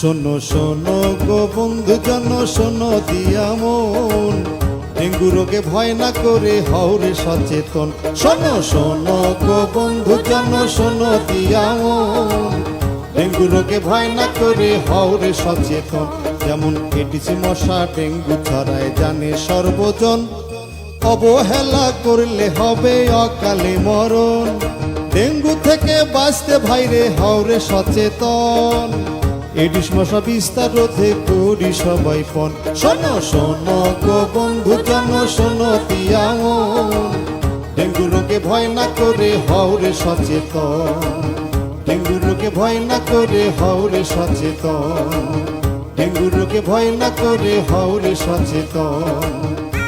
শোনো শোনো গো বন্ধু জন, শোনো দিয়া মন। ডেঙ্গু রোগে ভয় না করে হওরে সচেতন। শোনো শোনো গো বন্ধু জন, শোনো দিয়া মন। ডেঙ্গু রোগে ভয় না করে হওরে সচেতন। যেমন এটিসি মশা ডেঙ্গু ছড়ায়, জানে সর্বজন। অবহেলা করলে হবে অকালে মরণ। ডেঙ্গু থেকে বাঁচতে ভাইরে হওরে সচেতন। এডিস মশা বিস্তার রোধে করি সবাই পণ শোনো শোনো গো বন্ধু, জন, শোনো মন। ডেঙ্গু রোগে ভয় না করে হওরে সচেতন। ডেঙ্গু রোগে ভয় না করে হওরে সচেতন। ডেঙ্গু রোগে ভয় না করে হওরে সচেতন।